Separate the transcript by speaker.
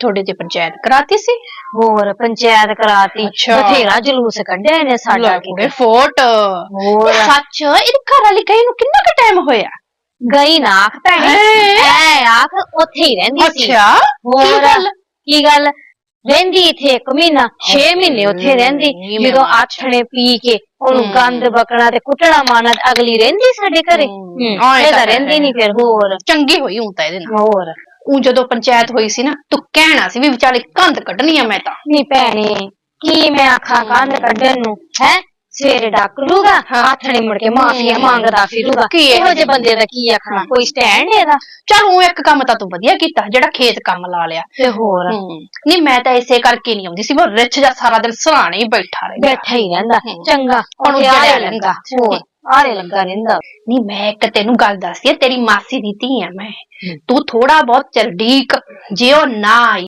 Speaker 1: ਤੁਹਾਡੇ ਤੇ ਪੰਚਾਇਤ ਕਰਾਤੀ ਸੀ
Speaker 2: ਹੋਰ ਪੰਚਾਇਤ ਕਰਾਤੀ
Speaker 1: ਅੱਛਾ।
Speaker 2: ਬਥੇਰਾ ਜਲੂਸ ਕੱਢਿਆ ਇਹਨੇ ਸਾਡਾ
Speaker 1: ਕੁੜੇ ਫੋਟ।
Speaker 2: ਹੋਰ।
Speaker 1: ਸੱਚ ਇਹਦੇ ਘਰ ਵਾਲੀ ਗਈ ਨੂੰ ਕਿੰਨਾ ਕੁ ਟਾਈਮ ਹੋਇਆ?
Speaker 2: ਗਈ ਨਾ ਆਖ ਭੈਣੇ।
Speaker 1: ਹੈਂ?
Speaker 2: ਐ ਆਖ ਉੱਥੇ ਹੀ ਰਹਿੰਦੀ ਸੀ।
Speaker 1: ਅੱਛਾ।
Speaker 2: ਹੋਰ
Speaker 1: ਕੀ ਗੱਲ?
Speaker 2: ਕੀ ਗੱਲ? ਰਹਿੰਦੀ ਇੱਥੇ ਇੱਕ ਮਹੀਨਾ 6 ਮਹੀਨੇ ਉੱਥੇ ਰਹਿੰਦੀ। ਜਦੋਂ ਆਛਣੇ ਪੀ ਕੇ ਉਹਨੂੰ
Speaker 1: ਹਮ।
Speaker 2: ਗੰਦ ਬਕਣਾ ਤੇ ਕੁੱਟਣਾ ਮਾਰਨਾ ਤੇ ਅਗਲੀ ਰਹਿੰਦੀ ਸਾਡੇ ਘਰੇ।
Speaker 1: ਹਮ, ਹਾਂ, ਇਹ ਤਾਂ
Speaker 2: ਤਾਂ ਰਹਿੰਦੀ
Speaker 1: ਹੈ।
Speaker 2: ਨਹੀਂ ਫਿਰ ਹੋਰ।
Speaker 1: ਚੰਗੀ ਹੋਈ ਤਾਂ ਇਹਦੇ ਨਾਲ।
Speaker 2: ਹੋਰ।
Speaker 1: ਉਹ ਜਦੋਂ ਪੰਚਾਇਤ ਹੋਈ ਸੀ ਨਾ ਤੂੰ ਕਹਿਣਾ ਸੀ ਵੀ ਵਿਚਾਲੇ ਕੰਧ ਕੱਢਣੀ ਆ ਮੈਂ ਤਾਂ।
Speaker 2: ਨੀ ਭੈਣੇ ਕੀ ਮੈਂ ਆਖਾਂ ਕੰਧ ਕੱਢਣ ਨੂੰ ਹੈ? ਸਵੇਰੇ ਡੱਕ ਲੂਗਾ
Speaker 1: ਹਾਂ।
Speaker 2: ਆਥਣੇ ਮੁੜ ਕੇ ਮਾਫੀਆ। ਮੰਗਦਾ ਫਿਰੂਗਾ।
Speaker 1: ਕੀ ਇਹ
Speaker 2: ਇਹੋ ਜਿਹੇ ਬੰਦੇ ਦਾ ਕੀ ਆਖਣਾ ਕੋਈ ਸਟੈਂਡ ਇਹਦਾ?
Speaker 1: ਚਲ ਉਹ ਇੱਕ ਕੰਮ ਤਾਂ ਤੂੰ ਵਧੀਆ ਕੀਤਾ ਜਿਹੜਾ ਖੇਤ ਕੰਮ ਲਾ ਲਿਆ।
Speaker 2: ਤੇ ਹੋਰ?
Speaker 1: ਨਹੀਂ ਮੈਂ ਤਾਂ ਇਸੇ ਕਰਕੇ ਨਹੀਂ ਆਉਂਦੀ ਸੀ ਮੈਂ ਰਿਚ ਜਾ ਸਾਰਾ ਦਿਨ ਸਰਾਣੇ ਹੀ ਬੈਠਾ ਰਹਿੰਦਾ।
Speaker 2: ਬੈਠਾ ਹੀ ਰਹਿੰਦਾ। ਚੰਗਾ
Speaker 1: ਹੁਣ ਰਹਿੰਦਾ।
Speaker 2: ਲੱਗਾ ਹੋਰ? ਆਰੇ ਲੱਗਾ ਰਹਿੰਦਾ।
Speaker 1: ਨਹੀਂ ਮੈਂ ਇੱਕ ਤੈਨੂੰ ਗੱਲ ਦੱਸਦੀ ਆ ਤੇਰੀ ਮਾਸੀ ਦੀ ਧੀ ਆ ਮੈਂ। ਤੂੰ ਥੋੜਾ ਬਹੁਤ ਚਰਡੀਕ ਜੇ ਉਹ ਨਾ ਆਈ।